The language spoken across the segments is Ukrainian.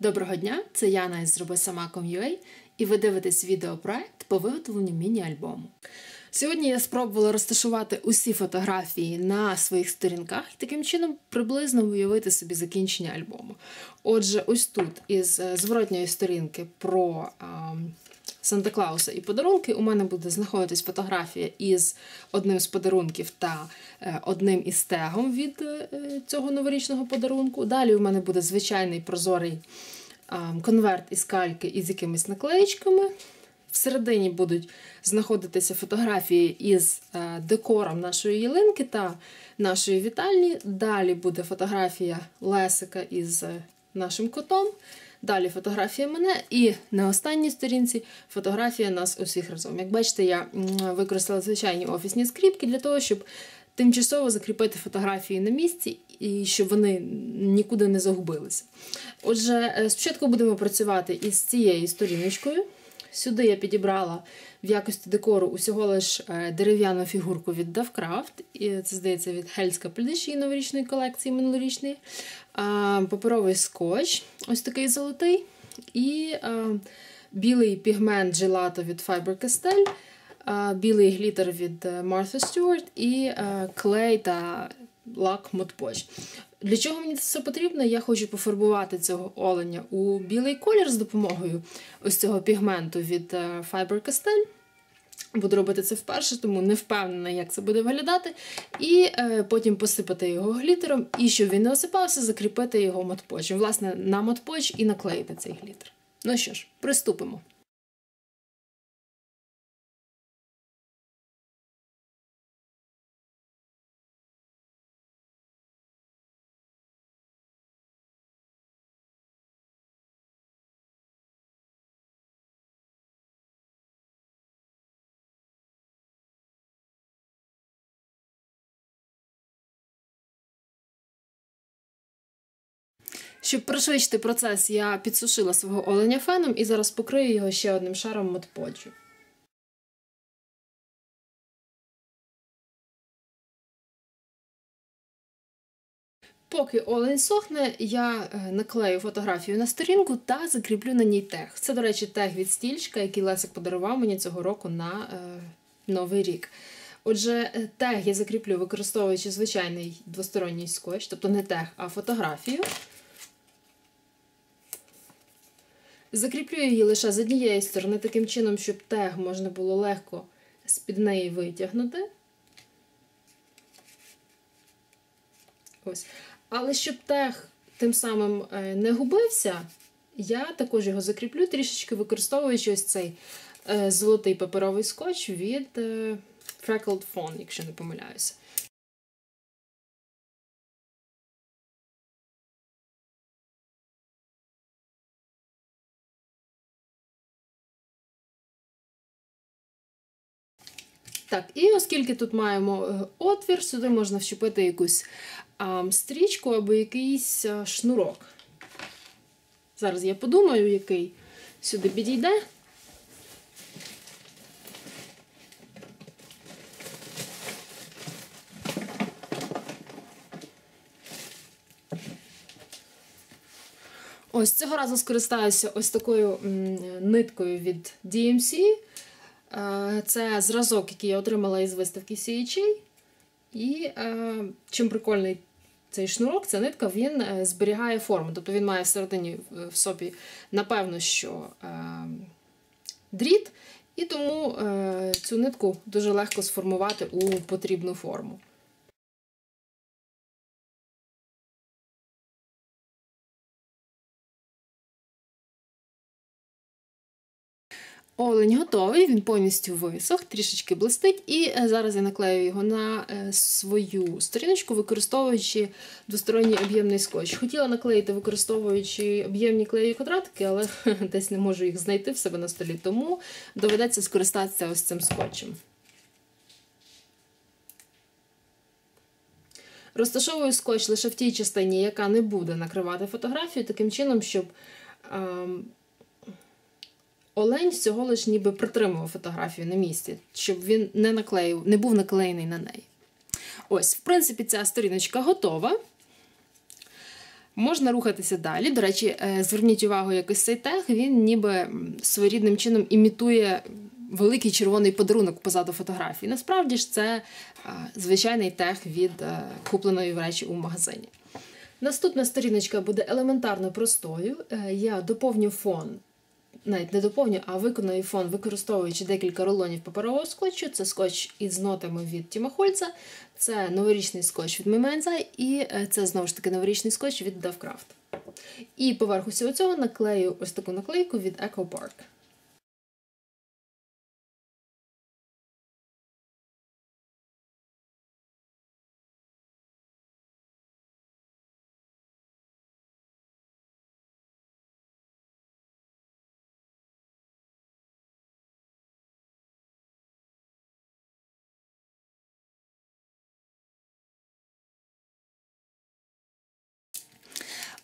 Доброго дня! Це Яна із Зроби Сама.com.ua і ви дивитесь відеопроект по виготовленню міні-альбому. Сьогодні я спробувала розташувати усі фотографії на своїх сторінках і таким чином приблизно уявити собі закінчення альбому. Отже, ось тут із е, зворотньої сторінки про Санта Клауса і подарунки у мене буде знаходитись фотографія із одним з подарунків та е, одним із стегом від е, цього новорічного подарунку. Далі у мене буде звичайний прозорий конверт із кальки із якимись наклеїчками. Всередині будуть знаходитися фотографії із е, декором нашої ялинки та нашої вітальні. Далі буде фотографія Лесика із нашим котом. Далі фотографія мене, і на останній сторінці фотографія нас усіх разом. Як бачите, я використала звичайні офісні скріпки для того, щоб тимчасово закріпити фотографії на місці і щоб вони нікуди не загубилися. Отже, е, спочатку будемо працювати із цією сторіночкою. Сюди я підібрала в якості декору усього лиш е, дерев'яну фігурку від Davcraft. І Це, здається, від Хельська Пледиші новорічної колекції минулорічної. Паперовий скотч, ось такий золотий. І білий пігмент джелато від Faber Castell, білий глітер від е, Martha Stewart і е, клей та лак Модпоч. Для чого мені це все потрібно? Я хочу пофарбувати цього оленя у білий колір з допомогою ось цього пігменту від е, Faber Castell. Буду робити це вперше, тому не впевнена, як це буде виглядати. І е, потім посипати його глітером, і щоб він не осипався, закріпити його модпочем. Власне, на модпоч і наклеїти цей глітер. Ну що ж, приступимо. Щоб пришвидшити процес, я підсушила свого оленя феном і зараз покрию його ще одним шаром модподжу. Поки олень сохне, я е, наклею фотографію на сторінку та закріплю на ній тег. Це, до речі, тег від стільчика, який Лесик подарував мені цього року на е, Новий рік. Отже, е, тег я закріплю, використовуючи звичайний двосторонній скотч, тобто не тег, а фотографію. Закріплю її лише з однієї сторони, таким чином, щоб тег можна було легко з-під неї витягнути. Ось. Але щоб тег тим самим е, не губився, я також його закріплю, трішечки використовуючи ось цей е, золотий паперовий скотч від е, Freckled Fawn, якщо не помиляюся. Так, і оскільки тут маємо е, отвір, сюди можна вщепити якусь а, стрічку або якийсь а, шнурок. Зараз я подумаю, який сюди підійде. Ось цього разу скористаюся ось такою м, ниткою від DMC. Е, це зразок, який я отримала із виставки CHA. І е, чим прикольний цей шнурок, ця нитка, він е, зберігає форму. Тобто він має всередині в собі, напевно, що дріт, і тому цю нитку дуже легко сформувати у потрібну форму. Олень готовий, він повністю висох, трішечки блистить, і е, зараз я наклею його на е, свою сторіночку, використовуючи двосторонній об'ємний скотч. Хотіла наклеїти, використовуючи об'ємні клеєві квадратики, але десь не можу їх знайти в себе на столі, тому доведеться скористатися ось цим скотчем. Розташовую скотч лише в тій частині, яка не буде накривати фотографію, таким чином, щоб. Ем, Олень всього лиш ніби притримував фотографію на місці, щоб він не наклеїв, не був наклеєний на неї. Ось, в принципі, ця сторіночка готова. Можна рухатися далі. До речі, е, зверніть увагу, якось цей тег, він ніби своєрідним чином імітує великий червоний подарунок позаду фотографії. Насправді ж це звичайний тег від е, купленої речі у магазині. Наступна сторіночка буде елементарно простою. Е, я доповню фон, навіть не доповню, а виконаю фон, використовуючи декілька рулонів паперового скотчу. Це скотч із нотами від Тіма Хольца, це новорічний скотч від Меменза, і е, це знову ж таки новорічний скотч від Давкрафт. І поверх усього цього наклею ось таку наклейку від Echo Park.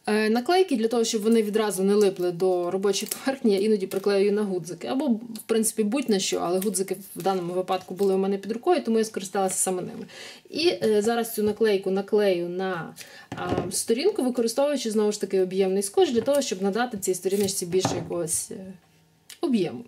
Наклейки для того, щоб вони відразу не липли до робочої поверхні, я іноді приклеюю на гудзики. Або, в принципі, будь-на що, але гудзики в даному випадку були у мене під рукою, тому я скористалася саме ними. І е, зараз цю наклейку наклею на сторінку, використовуючи знову ж таки об'ємний скотч, для того, щоб надати цій сторіночці більше якогось е, об'єму.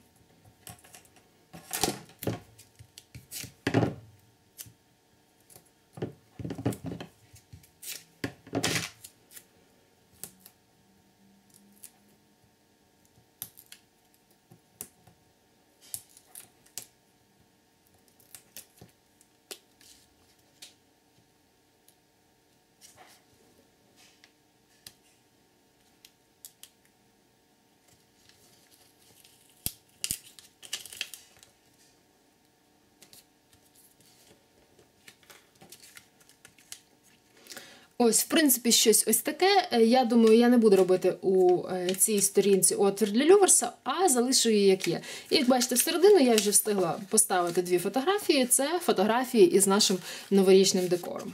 Ось, в принципі, щось ось таке. Е, я думаю, я не буду робити у е, цій сторінці отвір для люверса, а залишу її як є. І як бачите, всередину я вже встигла поставити дві фотографії. Це фотографії із нашим новорічним декором.